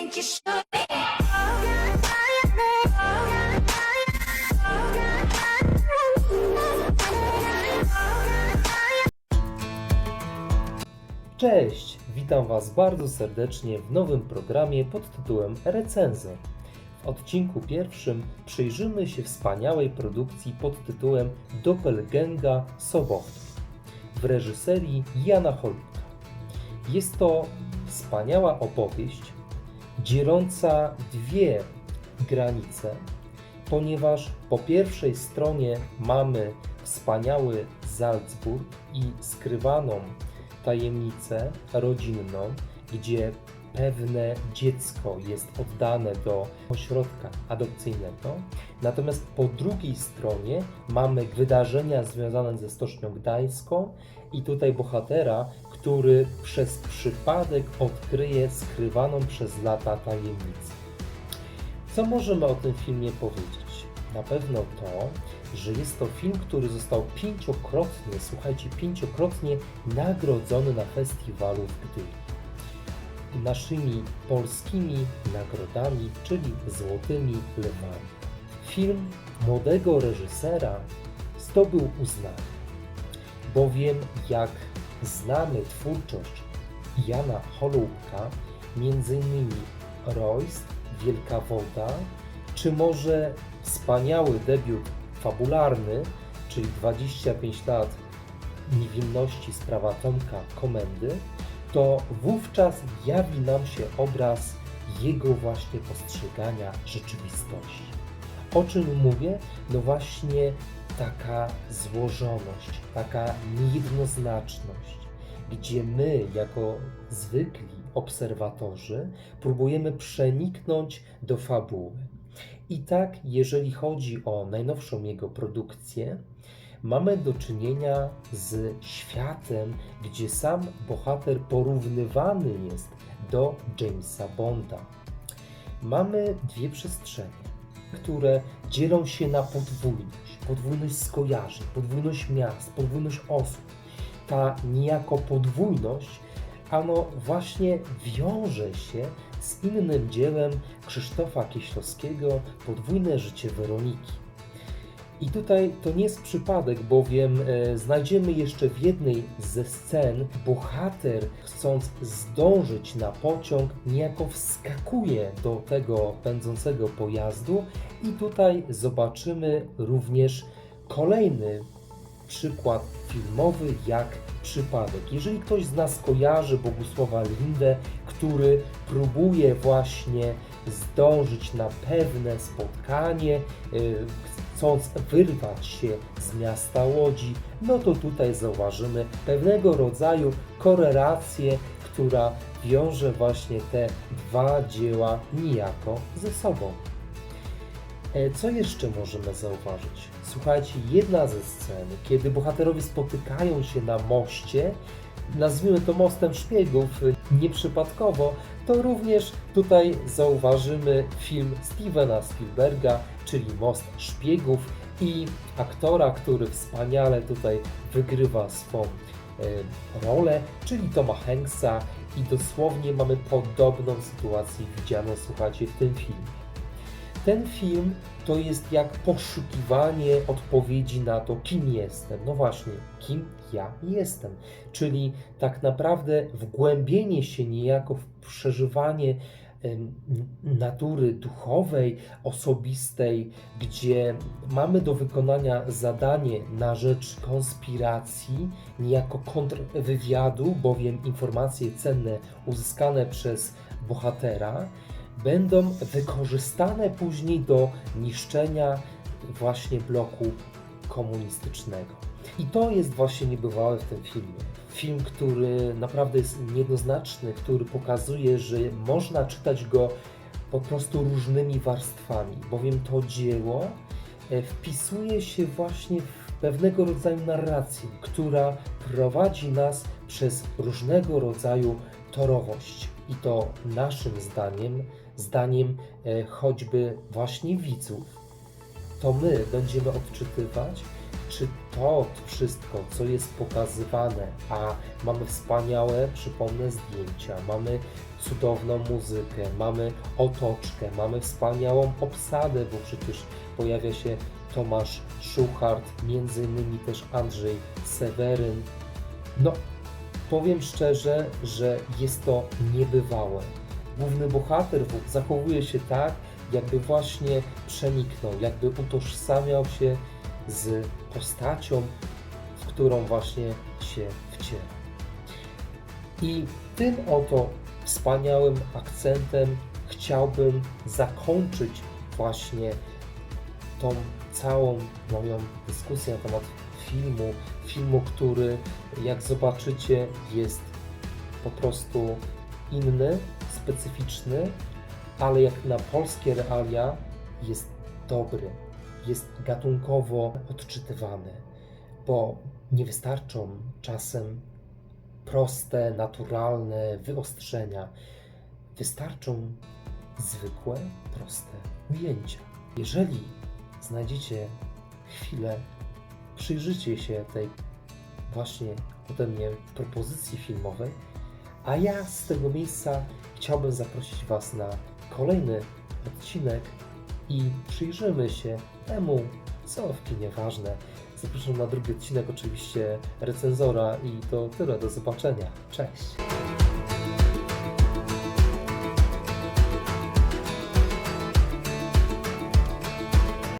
think you should be. Cześć, witam Was bardzo serdecznie w nowym programie pod tytułem Recenzor. W odcinku pierwszym przyjrzymy się wspaniałej produkcji pod tytułem Doppelgänga Sobowtów w reżyserii Jana Holubka. Jest to wspaniała opowieść dzieląca dwie granice, ponieważ po pierwszej stronie mamy wspaniały Salzburg i skrywaną tajemnicę rodzinną, gdzie pewne dziecko jest oddane do ośrodka adopcyjnego. Natomiast po drugiej stronie mamy wydarzenia związane ze Stocznią Gdańską i tutaj bohatera, który przez przypadek odkryje skrywaną przez lata tajemnicę. Co możemy o tym filmie powiedzieć? Na pewno to, że jest to film, który został pięciokrotnie, słuchajcie, pięciokrotnie nagrodzony na festiwalu w Gdyni. Naszymi polskimi nagrodami, czyli Złotymi Lewami. Film młodego reżysera zdobył uznanie, bowiem jak znamy twórczość Jana Holubka, m.in. Royst, Wielka Woda, czy może wspaniały debiut fabularny, czyli 25 lat niewinności sprawa Tomka Komendy, to wówczas jawi nam się obraz jego właśnie postrzegania rzeczywistości. O czym mówię? No właśnie taka złożoność, taka niejednoznaczność, gdzie my, jako zwykli obserwatorzy, próbujemy przeniknąć do fabuły. I tak, jeżeli chodzi o najnowszą jego produkcję, mamy do czynienia z światem, gdzie sam bohater porównywany jest do Jamesa Bonda. Mamy dwie przestrzenie, które dzielą się na podwójność, podwójność skojarzeń, podwójność miast, podwójność osób. Ta niejako podwójność, ano właśnie wiąże się z innym dziełem Krzysztofa Kieślowskiego Podwójne życie Weroniki. I tutaj to nie jest przypadek, bowiem e, znajdziemy jeszcze w jednej ze scen bohater, chcąc zdążyć na pociąg, niejako wskakuje do tego pędzącego pojazdu, i tutaj zobaczymy również kolejny przykład filmowy jak przypadek. Jeżeli ktoś z nas kojarzy Bogusława Lindę, który próbuje właśnie zdążyć na pewne spotkanie, y, chcąc wyrwać się z miasta Łodzi, no to tutaj zauważymy pewnego rodzaju korelację, która wiąże właśnie te dwa dzieła niejako ze sobą. E, Co jeszcze możemy zauważyć? Słuchajcie, jedna ze scen, kiedy bohaterowie spotykają się na moście, nazwijmy to mostem szpiegów, y, nieprzypadkowo, to również tutaj zauważymy film Stevena Spielberga, czyli Most Szpiegów i aktora, który wspaniale tutaj wygrywa swą e, rolę, czyli Toma Hanksa i dosłownie mamy podobną sytuację widzianą, słuchajcie, w tym filmie. Ten film to jest jak poszukiwanie odpowiedzi na to, kim jestem. No właśnie, kim ja jestem. Czyli tak naprawdę wgłębienie się niejako w przeżywanie natury duchowej, osobistej, gdzie mamy do wykonania zadanie na rzecz konspiracji, niejako kontrwywiadu, bowiem informacje cenne uzyskane przez bohatera będą wykorzystane później do niszczenia właśnie bloku komunistycznego. I to jest właśnie niebywałe w tym filmie. Film, który naprawdę jest niejednoznaczny, który pokazuje, że można czytać go po prostu różnymi warstwami, bowiem to dzieło e, wpisuje się właśnie w pewnego rodzaju narrację, która prowadzi nas przez różnego rodzaju torowość. I to naszym zdaniem, zdaniem e, choćby właśnie widzów, to my będziemy odczytywać czy to wszystko, co jest pokazywane, a mamy wspaniałe, przypomnę, zdjęcia, mamy cudowną muzykę, mamy otoczkę, mamy wspaniałą obsadę, bo przecież pojawia się Tomasz Szuchart, między innymi też Andrzej Seweryn. No, powiem szczerze, że jest to niebywałe. Główny bohater zachowuje się tak, jakby właśnie przeniknął, jakby utożsamiał się z postacią, w którą właśnie się wciela. I tym oto wspaniałym akcentem chciałbym zakończyć właśnie tą całą moją dyskusję na temat filmu. Filmu, który, jak zobaczycie, jest po prostu inny, specyficzny, ale jak na polskie realia jest dobry, jest gatunkowo odczytywany, bo nie wystarczą czasem proste, naturalne wyostrzenia. Wystarczą zwykłe, proste ujęcia. Jeżeli znajdziecie chwilę, przyjrzycie się tej właśnie ode mnie propozycji filmowej, a ja z tego miejsca chciałbym zaprosić Was na kolejny odcinek i przyjrzymy się temu, co w kinie ważne. Zapraszam na drugi odcinek oczywiście recenzora i to tyle. Do zobaczenia. Cześć!